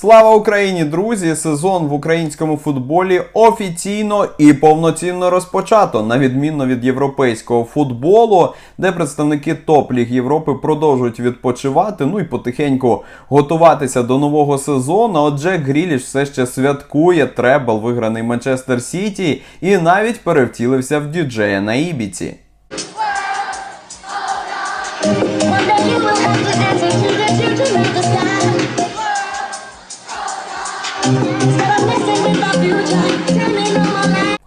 Слава Україні, друзі! Сезон в українському футболі офіційно і повноцінно розпочато, на відмінно від європейського футболу, де представники топ-ліг Європи продовжують відпочивати, ну і потихеньку готуватися до нового сезону. От Джек Гріліш все ще святкує требл, виграний Манчестер Сіті, і навіть перевтілився в діджея на Ібіці.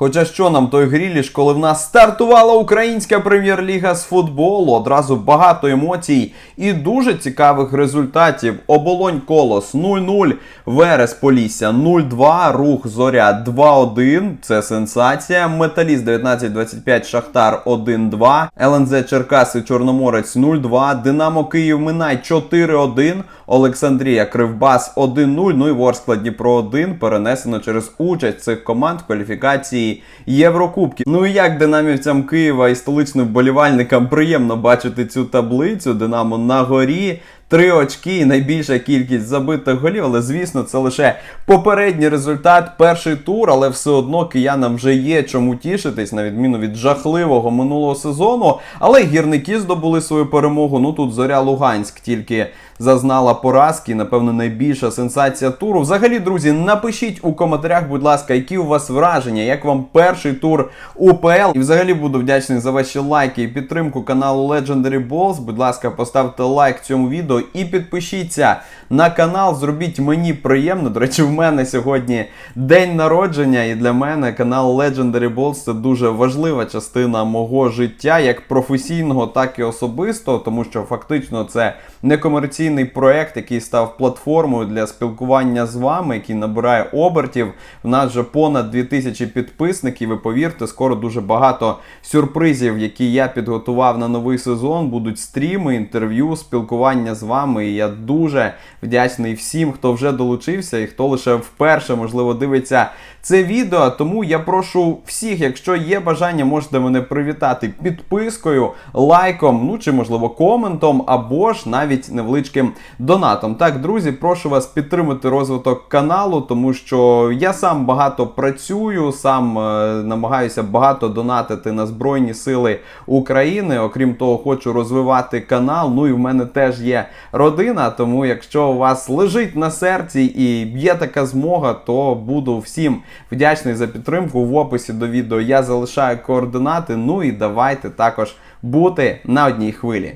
Хоча що нам той Гріліш, коли в нас стартувала українська прем'єр-ліга з футболу, одразу багато емоцій і дуже цікавих результатів. Оболонь Колос 0-0, Верес Полісся 0-2, Рух Зоря 2-1. Це сенсація. Металіст 19-25, Шахтар 1-2, ЛНЗ Черкаси Чорноморець 0-2, Динамо Київ Минай 4-1, Олександрія Кривбас 1-0, ну і Ворскла Дніпро 1 перенесено через участь цих команд в кваліфікації Єврокубків. Ну і як динамівцям Києва і столичним вболівальникам приємно бачити цю таблицю, Динамо на горі. Три очки і найбільша кількість забитих голів, але звісно, це лише попередній результат, перший тур, але все одно киянам вже є чому тішитись, на відміну від жахливого минулого сезону. Але гірники здобули свою перемогу. Ну тут зоря Луганськ тільки зазнала поразки. Напевно, найбільша сенсація туру. Взагалі, друзі, напишіть у коментарях, будь ласка, які у вас враження, як вам перший тур УПЛ. І взагалі буду вдячний за ваші лайки і підтримку каналу Legendary Balls. Будь ласка, поставте лайк цьому відео і підпишіться на канал. Зробіть мені приємно. До речі, в мене сьогодні день народження, і для мене канал Legendary Balls це дуже важлива частина мого життя, як професійного, так і особистого, тому що фактично це некомерційний проект, який став платформою для спілкування з вами, який набирає обертів. В нас вже понад 2000 підписників. І повірте, скоро дуже багато сюрпризів, які я підготував на новий сезон. Будуть стріми, інтерв'ю, спілкування з вами. І я дуже вдячний всім, хто вже долучився і хто лише вперше, можливо, дивиться це відео. Тому я прошу всіх, якщо є бажання, можете мене привітати підпискою, лайком, ну чи можливо коментом, або ж навіть невеличким донатом. Так, друзі, прошу вас підтримати розвиток каналу, тому що я сам багато працюю, сам е, намагаюся багато донатити на Збройні Сили України. Окрім того, хочу розвивати канал. Ну і в мене теж є родина. Тому, якщо у вас лежить на серці і є така змога, то буду всім вдячний за підтримку. В описі до відео я залишаю координати. Ну і давайте також бути на одній хвилі.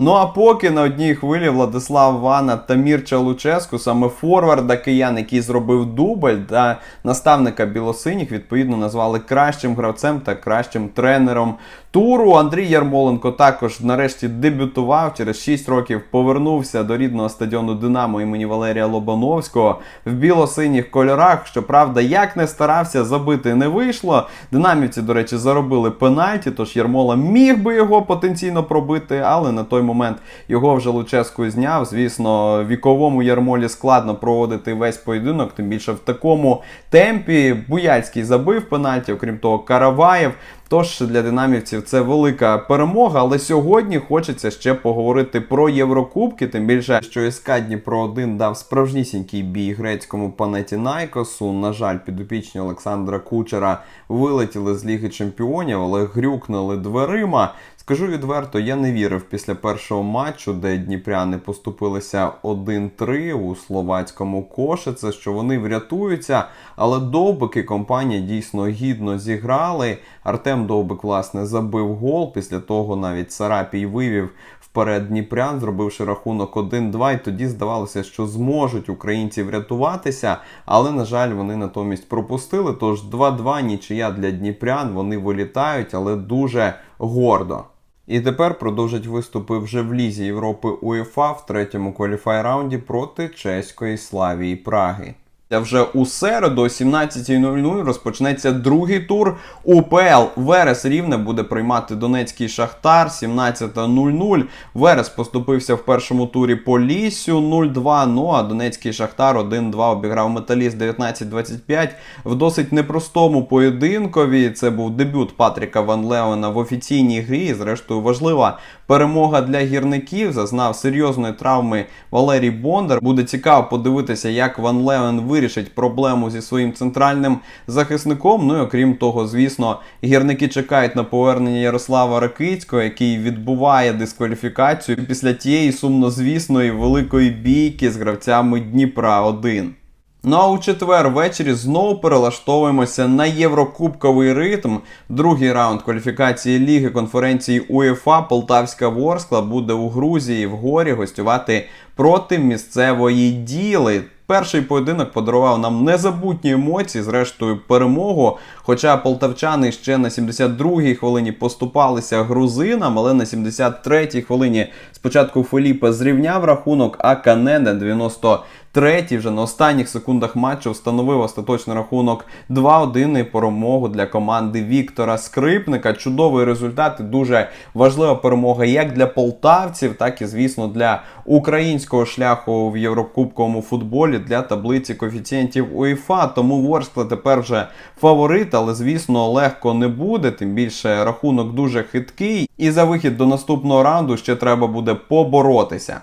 Ну а поки на одній хвилі Владислав Вана та Мірча Луческу, саме форварда киян, який зробив дубль, та наставника білосиніх, відповідно назвали кращим гравцем та кращим тренером туру. Андрій Ярмоленко також нарешті дебютував через 6 років. Повернувся до рідного стадіону Динамо імені Валерія Лобановського в білосиніх кольорах. Щоправда, як не старався забити, не вийшло. Динамівці, до речі, заробили пенальті, тож Ярмола міг би його потенційно пробити, але на той момент його вже Луческу зняв. Звісно, віковому Ярмолі складно проводити весь поєдинок, тим більше в такому темпі. Буяльський забив пенальті, окрім того, Караваєв. Тож для динамівців це велика перемога. Але сьогодні хочеться ще поговорити про Єврокубки. Тим більше, що СК Дніпро 1 дав справжнісінький бій грецькому Панетінайкосу. На жаль, підопічні Олександра Кучера вилетіли з Ліги Чемпіонів, але грюкнули дверима. Скажу відверто, я не вірив після першого матчу, де дніпряни поступилися 1-3 у словацькому кошице, що вони врятуються. Але довбики компанія дійсно гідно зіграли. Артем Довбик, власне, забив гол. Після того навіть Сарапій вивів вперед Дніпрян, зробивши рахунок 1-2. І тоді здавалося, що зможуть українці врятуватися. Але, на жаль, вони натомість пропустили. Тож 2-2 нічия для Дніпрян. Вони вилітають, але дуже гордо. І тепер продовжать виступи вже в Лізі Європи УЄФА в третьому кваліфай раунді проти чеської Славії Праги. Вже у середу о 17.00 розпочнеться другий тур УПЛ. Верес Рівне буде приймати Донецький Шахтар 17.00. Верес поступився в першому турі по Лісю 0-2. Ну а Донецький Шахтар 1-2 обіграв Металіст 19-25 в досить непростому поєдинкові. Це був дебют Патріка Ван Леона в офіційній грі. Зрештою, важлива перемога для гірників. Зазнав серйозної травми Валерій Бондар. Буде цікаво подивитися, як Ван Левен вирішить проблему зі своїм центральним захисником. Ну і окрім того, звісно, гірники чекають на повернення Ярослава Ракицького, який відбуває дискваліфікацію після тієї сумнозвісної великої бійки з гравцями Дніпра 1 Ну а у четвер ввечері знову перелаштовуємося на єврокубковий ритм. Другий раунд кваліфікації ліги конференції УЄФА Полтавська Ворскла буде у Грузії в горі гостювати проти місцевої діли. Перший поєдинок подарував нам незабутні емоції, зрештою, перемогу. Хоча полтавчани ще на 72-й хвилині поступалися грузинам, але на 73-й хвилині спочатку Феліпе зрівняв рахунок, а Кане на третій вже на останніх секундах матчу встановив остаточний рахунок 2-1 і перемогу для команди Віктора Скрипника. Чудовий результат і дуже важлива перемога як для полтавців, так і, звісно, для українського шляху в єврокубковому футболі для таблиці коефіцієнтів УЄФА. Тому Ворскла тепер вже фаворит, але звісно легко не буде. Тим більше рахунок дуже хиткий. І за вихід до наступного раунду ще треба буде поборотися.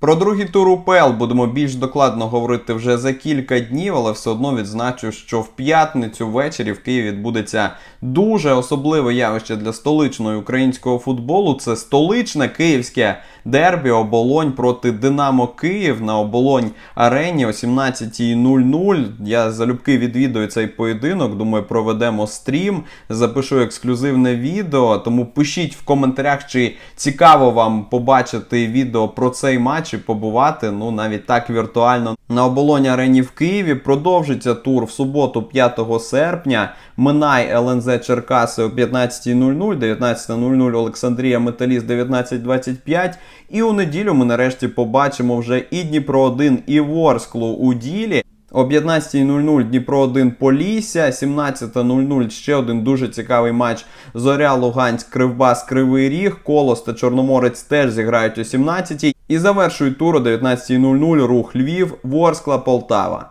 Про другий тур УПЛ будемо більш докладно говорити вже за кілька днів, але все одно відзначу, що в п'ятницю ввечері в Києві відбудеться дуже особливе явище для столичного українського футболу. Це столичне київське дербі оболонь проти Динамо Київ на оболонь арені о 17.00. Я залюбки відвідую цей поєдинок. Думаю, проведемо стрім, запишу ексклюзивне відео. Тому пишіть в коментарях, чи цікаво вам побачити відео про цей матч і побувати. Ну навіть так віртуально на оболоні арені в Києві. Продовжиться тур в суботу, 5 серпня. Минай ЛНЗ Черкаси о 15.00, 19.00 Олександрія Металіст 19.25. І у неділю ми нарешті побачимо вже і Дніпро 1, і Ворсклу у ділі. О 15.00 Дніпро 1 Полісся, 17.00 ще один дуже цікавий матч Зоря Луганськ, Кривбас, Кривий Ріг, Колос та Чорноморець теж зіграють о 17.00. І завершують тур о 19.00 Рух Львів, Ворскла, Полтава.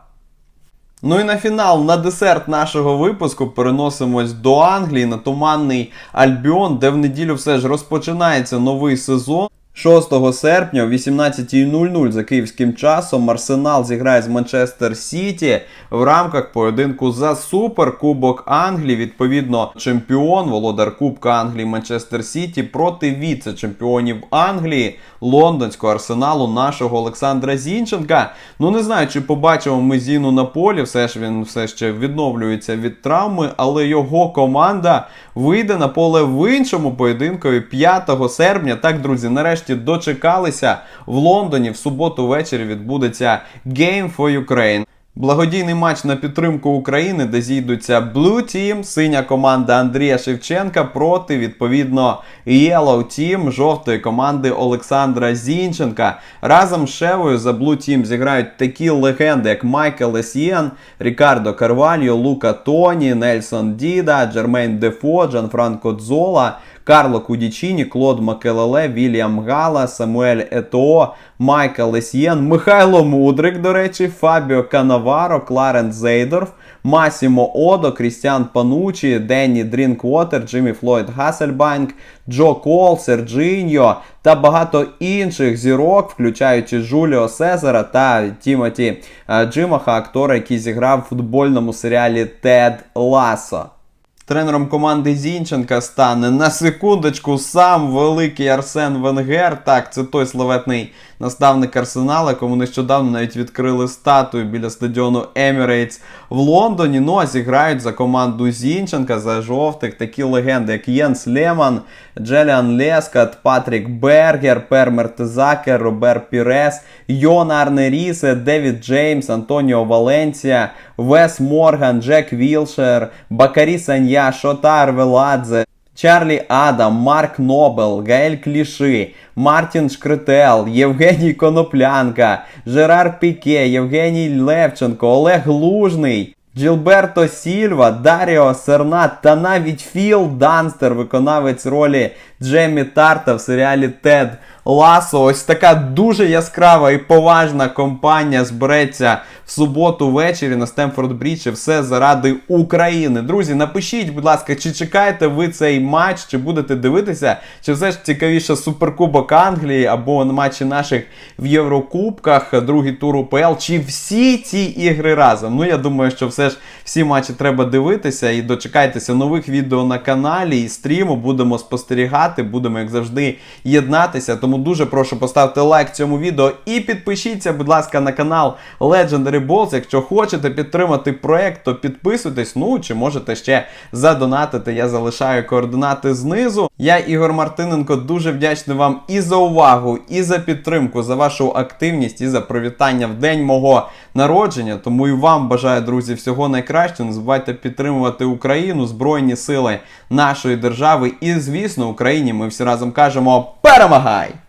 Ну і на фінал, на десерт нашого випуску переносимось до Англії на туманний Альбіон, де в неділю все ж розпочинається новий сезон. 6 серпня о 18.00 за київським часом Арсенал зіграє з Манчестер Сіті в рамках поєдинку за Суперкубок Англії. Відповідно, чемпіон, володар Кубка Англії Манчестер Сіті проти віце-чемпіонів Англії лондонського арсеналу нашого Олександра Зінченка. Ну не знаю, чи побачимо ми Зіну на полі. Все ж він все ще відновлюється від травми, але його команда вийде на поле в іншому поєдинку 5 серпня. Так, друзі, нарешті дочекалися в Лондоні. В суботу ввечері відбудеться Game for Ukraine. Благодійний матч на підтримку України, де зійдуться Blue Team, синя команда Андрія Шевченка проти відповідно Yellow Team, жовтої команди Олександра Зінченка. Разом з Шевою за Blue Team зіграють такі легенди, як Майкл Есієн, Рікардо Карвальо, Лука Тоні, Нельсон Діда, Джермейн Дефо, Джанфранко Дзола. Карло Кудічіні, Клод Макелеле, Вільям Гала, Самуель Етоо, Майкл Есьєн, Михайло Мудрик, до речі, Фабіо Канаваро, Кларен Зейдорф, Масімо Одо, Крістіан Панучі, Денні Дрінквотер, Джиммі Флойд Гассельбанк, Джо Кол, Серджиньо та багато інших зірок, включаючи Жуліо Сезара та Тімоті е, Джимаха, актора, який зіграв в футбольному серіалі Тед Ласо. Тренером команди Зінченка стане на секундочку сам великий Арсен Венгер. Так, це той славетний наставник Арсенала, якому нещодавно навіть відкрили статую біля стадіону Емірейтс в Лондоні. Ну а зіграють за команду Зінченка за жовтих такі легенди, як Єнс Леман, Джеліан Лескат, Патрік Бергер, Пер Мертезакер, Робер Пірес, Йон Арне Рісе, Девід Джеймс, Антоніо Валенсія, Вес Морган, Джек Вілшер, Бакарі Санья, Шотар Веладзе. Чарлі Адам, Марк Нобел, Гаель Кліши, Мартін Шкрител, Євгеній Коноплянка, Жерар Піке, Євгеній Левченко, Олег Лужний, Джилберто Сільва, Даріо Сернат та навіть Філ Данстер, виконавець ролі Джеммі Тарта в серіалі Тед Ласо. Ось така дуже яскрава і поважна компанія збереться в суботу ввечері на Стемфорд Брідж. І Все заради України. Друзі, напишіть, будь ласка, чи чекаєте ви цей матч, чи будете дивитися, чи все ж цікавіше Суперкубок Англії або матчі наших в Єврокубках, другий тур УПЛ, чи всі ці ігри разом. Ну я думаю, що все ж всі матчі треба дивитися і дочекайтеся нових відео на каналі і стріму. Будемо спостерігати, будемо як завжди єднатися. Тому дуже прошу поставити лайк цьому відео і підпишіться, будь ласка, на канал Legendary Balls. Якщо хочете підтримати проект, то підписуйтесь. Ну чи можете ще задонатити. Я залишаю координати знизу. Я Ігор Мартиненко дуже вдячний вам і за увагу, і за підтримку, за вашу активність, і за привітання в день мого народження. Тому і вам бажаю, друзі, всього найкращого. Не забувайте підтримувати Україну, Збройні сили нашої держави. І, звісно, Україні ми всі разом кажемо перемагай!